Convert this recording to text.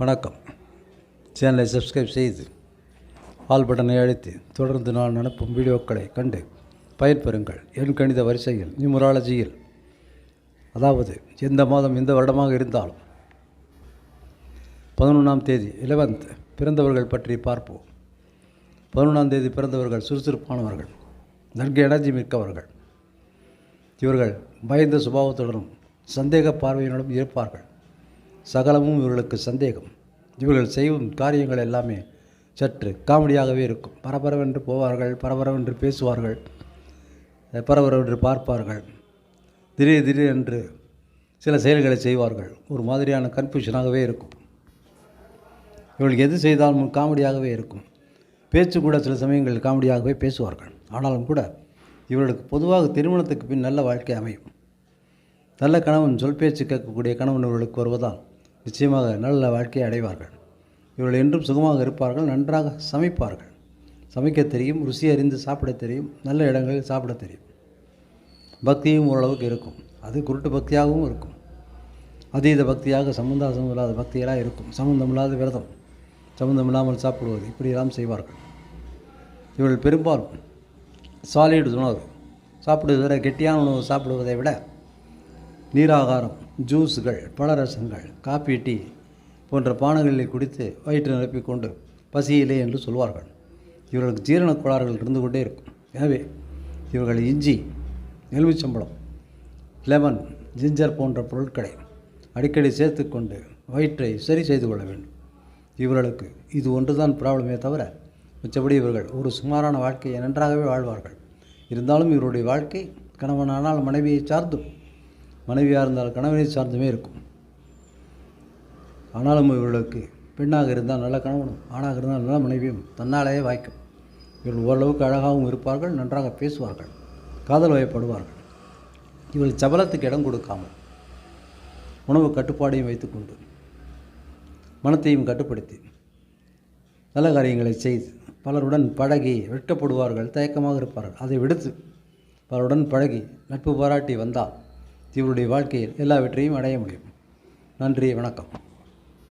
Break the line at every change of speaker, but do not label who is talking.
வணக்கம். சேனலை சப்ஸ்கிரைப் செய்து ஆல் பட்டனை அழைத்து தொடர்ந்து நான் அனுப்பும் வீடியோக்களை கண்டு பயன்பெறுங்கள். என் கணித வரிசையில் நியூமராலஜியில் அதாவது எந்த மாதம் எந்த வருடமாக இருந்தாலும் பதினொன்றாம் தேதி 11th பிறந்தவர்கள் பற்றி பார்ப்போம். பதினொன்றாம் தேதி பிறந்தவர்கள் சுறுசுறுப்பானவர்கள் நன்கு எனர்ஜி மிக்கவர்கள். இவர்கள் பயந்த சுபாவத்துடனும் சந்தேக பார்வையினுடன் இருப்பார்கள். சகலமும் இவர்களுக்கு சந்தேகம். இவர்கள் செய்யும் காரியங்கள் எல்லாமே சற்று காமெடியாகவே இருக்கும். பரபரவென்று போவார்கள் பரபரவென்று பேசுவார்கள் பரபரவென்று பார்ப்பார்கள். திடீர் திடீர் என்று சில செயல்களை செய்வார்கள். ஒரு மாதிரியான கன்ஃபியூஷனாகவே இருக்கும். இவர்கள் எது செய்தாலும் காமெடியாகவே இருக்கும். பேச்சு கூட சில சமயங்களில் காமெடியாகவே பேசுவார்கள். ஆனாலும் கூட இவர்களுக்கு பொதுவாக திருமணத்துக்கு பின் நல்ல வாழ்க்கை அமையும். நல்ல கணவன் சொல் பேச்சு கேட்கக்கூடிய கணவன் இவர்களுக்கு வருவதால் நிச்சயமாக நல்ல வாழ்க்கையை அடைவார்கள். இவர்கள் என்றும் சுகமாக இருப்பார்கள் நன்றாக சமைப்பார்கள். சமைக்க தெரியும் ருசி அறிந்து சாப்பிட தெரியும் நல்ல இடங்களில் சாப்பிட தெரியும். பக்தியும் ஓரளவுக்கு இருக்கும். அது குருட்டு பக்தியாகவும் இருக்கும். அதீத பக்தியாக சம்பந்தாசம் இல்லாத பக்தியெல்லாம் இருக்கும். சம்பந்தமில்லாத விரதம் சம்பந்தமில்லாமல் சாப்பிடுவது இப்படியெல்லாம் செய்வார்கள். இவர்கள் பெரும்பாலும் சாலிட் உணவு சாப்பிடுவதை விட கெட்டியான உணவு சாப்பிடுவதை விட நீராகாரம் ஜூஸுகள் பழரசங்கள் காப்பி டீ போன்ற பானங்களில் குடித்து வயிற்று நிரப்பிக்கொண்டு பசியிலே என்று சொல்வார்கள். இவர்களுக்கு ஜீரண கோளாறுகள் இருந்து கொண்டே இருக்கும். எனவே இவர்கள் இஞ்சி எலுமிச்சம்பழம் லெமன் ஜிஞ்சர் போன்ற பொருட்களை அடிக்கடி சேர்த்துக்கொண்டு வயிற்றை சரி செய்து கொள்ள வேண்டும். இவர்களுக்கு இது ஒன்றுதான் ப்ராப்ளமே தவிர மிச்சபடி இவர்கள் ஒரு சுமாரான வாழ்க்கையை நன்றாகவே வாழ்வார்கள். இருந்தாலும் இவருடைய வாழ்க்கை கணவனானால் மனைவியை சார்ந்தும் மனைவியாக இருந்தால் கணவனை சார்ந்துமே இருக்கும். ஆனாலும் இவர்களுக்கு பெண்ணாக இருந்தால் நல்ல கணவனும் ஆணாக இருந்தால் நல்ல மனைவியும் தன்னாலேயே வாய்க்கும். இவர்கள் ஓரளவுக்கு அழகாகவும் இருப்பார்கள் நன்றாக பேசுவார்கள் காதல் வயப்படுவார்கள். இவர்கள் சபலத்துக்கு இடம் கொடுக்காமல் உணவு கட்டுப்பாடையும் வைத்துக்கொண்டு மனத்தையும் கட்டுப்படுத்தி நல்ல காரியங்களை செய்து பலருடன் பழகி வெட்கப்படுவார்கள் தயக்கமாக இருப்பார்கள். அதை விடுத்து பலருடன் பழகி நட்பு பாராட்டி வந்தால் இவருடைய வாழ்க்கையில் எல்லாவற்றையும் அடைய முடியும். நன்றி வணக்கம்.